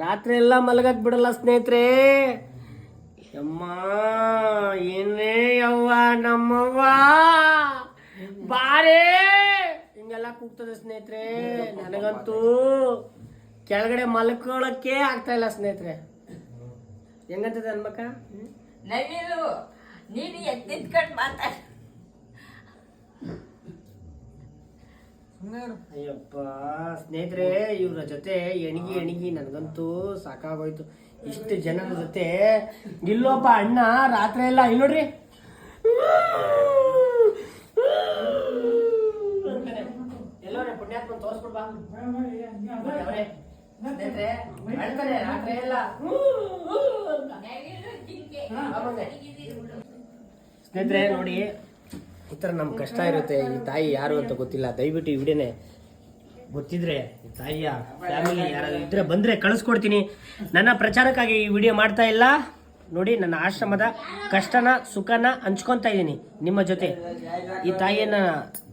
ರಾತ್ರಿ ಎಲ್ಲ ಮಲಗಕ್ ಬಿಡಲ್ಲ ಸ್ನೇಹಿತರೆ. ಯಮ್ಮ ಏನೇ ಯವ್ವ, ನಮ್ಮವ್ವ? ಬಾರೆ! ಹಿಂಗೆಲ್ಲ ಕೂಗ್ತದೆ ಸ್ನೇಹಿತರೆ. ನನಗಂತೂ ಕೆಳಗಡೆ ಮಲ್ಕೊಳಕ್ಕೆ ಆಗ್ತಾ ಇಲ್ಲ ಸ್ನೇಹಿತರೆ. ಹೆಂಗಂತದೆ ಅನ್ಬೇಕ ನೀನು ಎತ್ತಿದ್ಕೊಂಡು ಮಾತಾಡ ಅಯ್ಯಪ್ಪ, ಸ್ನೇಹಿತರೆ, ಇವ್ರ ಜೊತೆ ಎಣಗಿ ಎಣಗಿ ನನಗಂತೂ ಸಾಕಾಗೋಯ್ತು. ಇಷ್ಟು ಜನರ ಜೊತೆ ಇಲ್ಲೋಪ್ಪ ಅಣ್ಣ, ರಾತ್ರಿ ಎಲ್ಲ ಇಲ್ಲಿ ನೋಡ್ರಿ. ಸ್ನೇಹಿತರೆ, ನೋಡಿ ಥರ ನಮ್ಮ ಕಷ್ಟ ಇರುತ್ತೆ. ಈ ತಾಯಿ ಯಾರು ಅಂತ ಗೊತ್ತಿಲ್ಲ. ದಯವಿಟ್ಟು ಈ ವಿಡಿಯೋನೆ ಗೊತ್ತಿದ್ರೆ ಈ ತಾಯಿಯ ಫ್ಯಾಮಿಲಿ ಯಾರಾದ್ರು ಇದ್ರೆ ಬಂದರೆ ಕಳಿಸ್ಕೊಡ್ತೀನಿ. ನನ್ನ ಪ್ರಚಾರಕ್ಕಾಗಿ ಈ ವಿಡಿಯೋ ಮಾಡ್ತಾ ಇಲ್ಲ. ನೋಡಿ ನನ್ನ ಆಶ್ರಮದ ಕಷ್ಟನ ಸುಖನ ಹಂಚ್ಕೊತಾ ಇದ್ದೀನಿ ನಿಮ್ಮ ಜೊತೆ. ಈ ತಾಯಿಯನ್ನು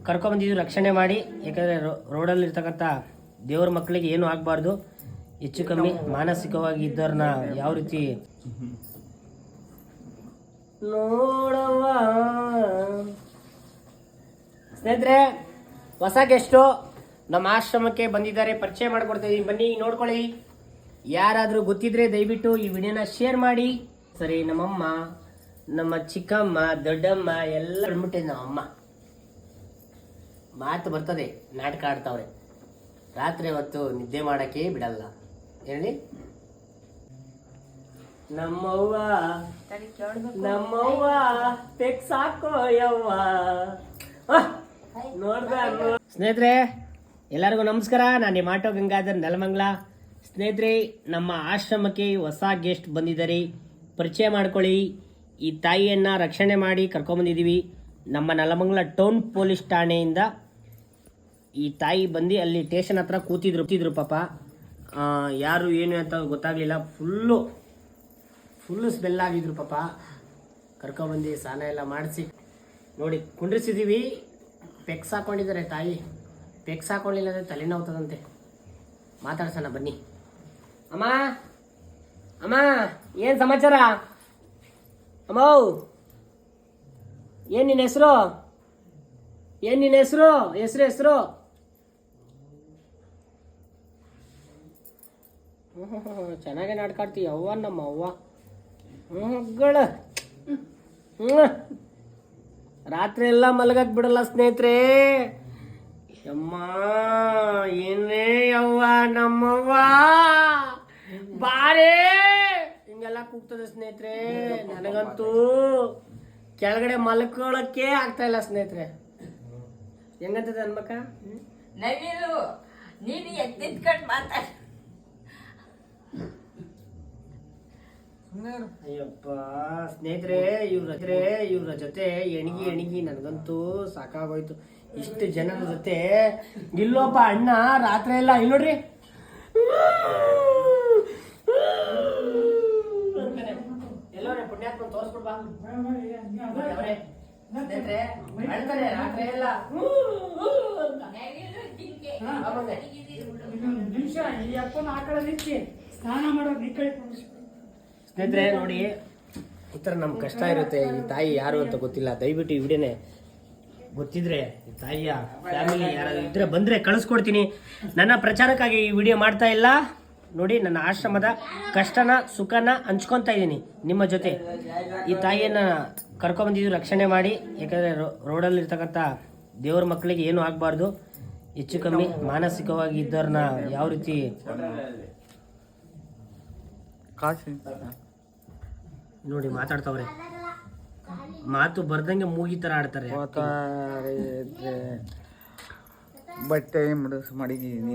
ಕರ್ಕೊಂಬಂದಿದ್ದು ರಕ್ಷಣೆ ಮಾಡಿ. ಯಾಕಂದರೆ ರೋಡಲ್ಲಿ ಇರ್ತಕ್ಕಂಥ ದೇವ್ರ ಮಕ್ಕಳಿಗೆ ಏನು ಆಗಬಾರ್ದು. ಹೆಚ್ಚು ಕಮ್ಮಿ ಮಾನಸಿಕವಾಗಿ ಇದ್ದವ್ರನ್ನ ಯಾವ ರೀತಿ ನೋಡವ್ವ? ಸ್ನೇಹಿತರೆ ಹೊಸ ಗೆಸ್ಟು ನಮ್ಮ ಆಶ್ರಮಕ್ಕೆ ಬಂದಿದ್ದಾರೆ. ಪರಿಚಯ ಮಾಡಿಕೊಡ್ತಾಯಿದ್ದೀನಿ ಬನ್ನಿ ನೋಡ್ಕೊಳ್ಳಿ. ಯಾರಾದರೂ ಗೊತ್ತಿದ್ರೆ ದಯವಿಟ್ಟು ಈ ವಿಡಿಯೋನ ಶೇರ್ ಮಾಡಿ. ಸರಿ ನಮ್ಮಮ್ಮ ನಮ್ಮ ಚಿಕ್ಕಮ್ಮ ದೊಡ್ಡಮ್ಮ ಎಲ್ಲ ಬಂದ್ಬಿಟ್ಟಿದೆ ನಮ್ಮಮ್ಮ ಮಾತು ಬರ್ತದೆ ನಾಟಕ ಆಡ್ತಾವ್ರೆ. ರಾತ್ರಿ ಹೊತ್ತು ನಿದ್ದೆ ಮಾಡೋಕ್ಕೆ ಬಿಡಲ್ಲ. ಹೇಳಿ. ನಮ್ಮವ್ವ ನಮ್ಮವ್ವ ತೆಗ್ ಸಾಕೋ ಯವ್ವ. ಸ್ನೇಹಿತರೆ, ಎಲ್ಲರಿಗೂ ನಮಸ್ಕಾರ. ನಾನು ನಿಮ್ಮ ಆಟೋ ಗಂಗಾಧರ್ ನೆಲಮಂಗ್ಲ. ಸ್ನೇಹಿತರೆ, ನಮ್ಮ ಆಶ್ರಮಕ್ಕೆ ಹೊಸ ಗೆಸ್ಟ್ ಬಂದಿದ್ದಾರೆ. ಪರಿಚಯ ಮಾಡ್ಕೊಳ್ಳಿ. ಈ ತಾಯಿಯನ್ನ ರಕ್ಷಣೆ ಮಾಡಿ ಕರ್ಕೊಂಬಂದಿದ್ದೀವಿ ನಮ್ಮ ನೆಲಮಂಗ್ಲ ಟೌನ್ ಪೊಲೀಸ್ ಠಾಣೆಯಿಂದ ಈ ತಾಯಿ ಬಂದು ಅಲ್ಲಿ ಸ್ಟೇಷನ್ ಹತ್ರ ಕೂತಿದ್ರು. ಕೂತಿದ್ರು ಪಾಪ. ಯಾರು, ಏನು ಅಂತ ಗೊತ್ತಾಗ್ಲಿಲ್ಲ. ಫುಲ್ಲು ಫುಲ್ಲು ಸ್ಮೆಲ್ ಆಗಿದ್ರು ಪಾಪ. ಕರ್ಕೊಂಬಂದು ಸ್ನಾನ ಎಲ್ಲ ಮಾಡಿಸಿ ನೋಡಿ ಕುಂಡ್ರಿಸಿದ್ದೀವಿ ಪೆಕ್ಸ್ ಹಾಕೊಂಡಿದ್ದಾರೆ ತಾಯಿ. ಪೆಕ್ಸ್ ಹಾಕೊಂಡಿಲ್ಲ ಅಂದರೆ ತಲೆನೋವುತ್ತದಂತೆ ಮಾತಾಡ್ಸೋಣ, ಬನ್ನಿ. ಅಮ್ಮ ಅಮ್ಮ, ಏನು ಸಮಾಚಾರ? ಅಮ್ಮ, ಏನು ನಿನ್ನ ಹೆಸರು? ಏನು ನಿನ್ನ ಹೆಸರು? ಹೆಸರು ಹೆಸರು? ಚೆನ್ನಾಗೆ ನಾಡ್ಕಾಡ್ತೀವಿ ಅವ್ವ ನಮ್ಮ ಅವ್ವ ಮಗಳ ರಾತ್ರಿ ಎಲ್ಲ ಮಲಗಕ್ಕೆ ಬಿಡಲ್ಲ ಸ್ನೇಹಿತರೆ. ಯಮ್ಮ ಏನೇ ಯವ್ವ, ನಮ್ಮವ್ವ? ಬಾರೇ! ಹಿಂಗೆಲ್ಲ ಕೂಗ್ತದೆ ಸ್ನೇಹಿತರೆ. ನನಗಂತೂ ಕೆಳಗಡೆ ಮಲ್ಕೊಳಕ್ಕೆ ಆಗ್ತಾ ಇಲ್ಲ ಸ್ನೇಹಿತರೆ. ಹೆಂಗಂತದ ಅನ್ಬೇಕ ನವಿಲು, ನೀನು ಎತ್ತಿದ್ಕೊಂಡು ಮಾತಾಡ ಅಯ್ಯಪ್ಪ, ಸ್ನೇಹಿತರೆ, ಇವ್ರ ಹತ್ರ, ಇವ್ರ ಜೊತೆ ಎಣಗಿ ಎಣಗಿ ನನಗಂತೂ ಸಾಕಾಗೋಯ್ತು ಇಷ್ಟು ಜನರ ಜೊತೆ ಇಲ್ಲೋಪ್ಪ ಅಣ್ಣ, ರಾತ್ರಿ ಎಲ್ಲ ಇಲ್ಲಿ ನೋಡ್ರಿ ಎಲ್ಲೋರೆ, ಪುಣ್ಯಾತ್ಮ ತೋರಿಸ್ಬಿಡ್ ಬಾ ನೋಡಿ ಸ್ನೇಹಿತರೆ, ಅಳ್ತಾರೆ, ರಾತ್ರಿ ಎಲ್ಲ? ನಿಮಿಷ, ಈ ಅಪ್ಪನ ಆಕಳ ನಿಚ್ಚಿ ಸ್ನಾನ ಮಾಡೋದು ನಿಕ್ಕಳಿ. ಸ್ನೇಹಿತರೆ, ನೋಡಿ, ಈ ಥರ ನಮ್ ಕಷ್ಟ ಇರುತ್ತೆ. ಈ ತಾಯಿ ಯಾರು ಅಂತ ಗೊತ್ತಿಲ್ಲ. ದಯವಿಟ್ಟು ಈ ವಿಡಿಯೋನೆ ಗೊತ್ತಿದ್ರೆ ಈ ತಾಯಿಯ ಫ್ಯಾಮಿಲಿ ಯಾರಾದ್ರೂ ಇದ್ರೆ ಬಂದ್ರೆ ಕಳಿಸ್ಕೊಡ್ತೀನಿ. ನನ್ನ ಪ್ರಚಾರಕ್ಕಾಗಿ ಈ ವಿಡಿಯೋ ಮಾಡ್ತಾ ಇಲ್ಲ. ನೋಡಿ, ನನ್ನ ಆಶ್ರಮದ ಕಷ್ಟನ, ಸುಖನ ಹಂಚ್ಕೊತಾ ಇದ್ದೀನಿ ನಿಮ್ಮ ಜೊತೆ. ಈ ತಾಯಿಯನ್ನ ಕರ್ಕೊಂಡ್ಬಂದಿದ್ದು ರಕ್ಷಣೆ ಮಾಡಿ. ಯಾಕಂದ್ರೆ ರೋಡಲ್ಲಿ ಇರ್ತಕ್ಕಂತ ದೇವ್ರ ಮಕ್ಕಳಿಗೆ ಏನು ಆಗಬಾರ್ದು. ಹೆಚ್ಚು ಕಮ್ಮಿ ಮಾನಸಿಕವಾಗಿ ಇದ್ದವ್ರನ್ನ ಯಾವ ರೀತಿ ನೋಡಿ ಮಾತಾಡ್ತಾವ್ರೆ. ಮಾತು ಬರ್ದಂಗೆ ಮೂಗಿ ತರ ಆಡ್ತಾರೆ. ಬಟ್ಟೆ ಮುಡಿಸ್ ಮಾಡಿದೀನಿ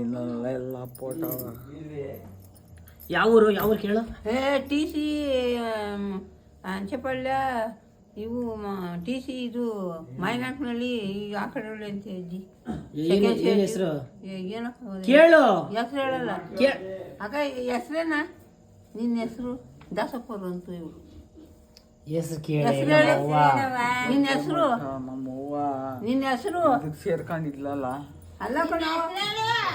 ಎಲ್ಲ ಫೋಟೋ ಯಾವ ಊರು ಯಾವ ಊರು ಕೇಳು. ಏ ಟಿ ಸಿ ಅಂಚೆಪಳ್ಳ ಇವು ಟಿ ಸಿ ಇದು ಮೈನಾಟ್ನಲ್ಲಿ ಆ ಕಡೆ ಅಂತ ಇದ್ದಿ ಏನ್ ಹೆಸರು? ಕೇಳು. ಹೆಸರು ಹೇಳಲ್ಲ. ಅಕ್ಕ ಹೆಸ್ರೇನಾ? ನಿನ್ನ ಹೆಸರು ದಾಸಪ್ಪರು ಅಂತ ಇವು ಹೆಸರು ಕೇಳಿ ಹೆಸರು ಹೇಳಿ ನಮ್ಮವ್ವ. ನಿನ್ನ ಹೆಸರು? ನಮ್ಮವ್ವ ನಿನ್ನ ಹೆಸರು? ಅದಕ್ಕೆ ಸೇರ್ಕೊಂಡಿದ್ಲಲ್ಲ. ಅಲ್ಲ ಕಣ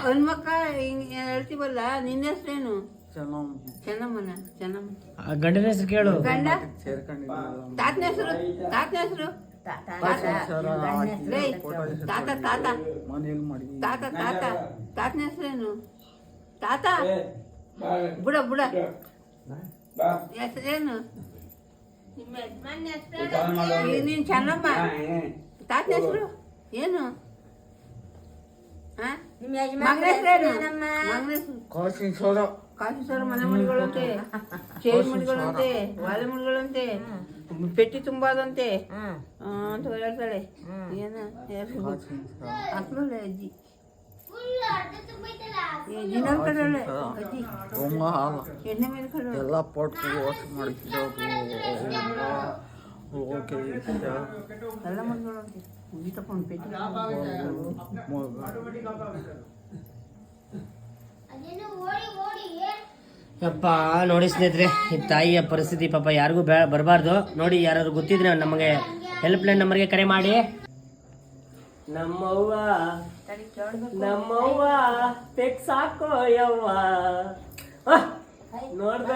ಹೆಣ್ಮಕ್ಕ ಹಿಂಗ್ ಹೇಳ್ತೀವಲ್ಲ ನಿನ್ನ ಹೆಸರೇನು ಚೆನ್ನಮ್ಮ. ಚೆನ್ನಮ್ಮನ ಚೆನ್ನಮ್ಮ. ಆ ಗಂಡನ ಹೆಸರು ಕೇಳು. ಗಂಡ? ಸೇರ್ಕೊಂಡಿದ್ದೀವಿ ತಾತನ ಹೆಸರು? ತಾತನ ಹೆಸರು? ಲೇ, ತಾತ. ತಾತ? ಮನೇಲಿ ಮಾಡಿದ್ವಿ ತಾತ ತಾತ. ತಾತನ ಹೆಸರೇನು ತಾತ? ಬುಡ ಬುಡ. ಹೆಸರೇನು ನೀನ್ ಚೆನ್ನಮ್ಮ ತಾತನ ಹೆಸರು? ಏನು? ಮನೆ ಚೇರ್ ಮಣಿಗಳಂತೆ ವಾಲೆ ಪೆಟ್ಟಿ ತುಂಬಾದಂತೆ. ಅಂತ ಹೇಳ್ತಾಳೆ ಏನು? ಅಜ್ಜಿ. ಹಾಲ. ಎಲ್ಲ ಪೊಟ್ಟು ವಾಶ್ ಓಕೆ ನೋಡಿ ಸ್ನೇಹಿತರೆ ಈ ತಾಯಿಯ ಪರಿಸ್ಥಿತಿ ಪಾಪ ಯಾರಿಗೂ ಬೇ ಬರಬಾರ್ದು. ನೋಡಿ ಯಾರಾದ್ರು ಗೊತ್ತಿದ್ರೆ ನಮಗೆ ಹೆಲ್ಪ್ ಲೈನ್ ನಂಬರ್ಗೆ ಕರೆ ಮಾಡಿ. ನಮ್ಮವ್ವ. ನಮ್ಮವ್ವ ತೆಗ್ ಸಾಕೋ ಯವ್ವ. ನೋಡ್ದ.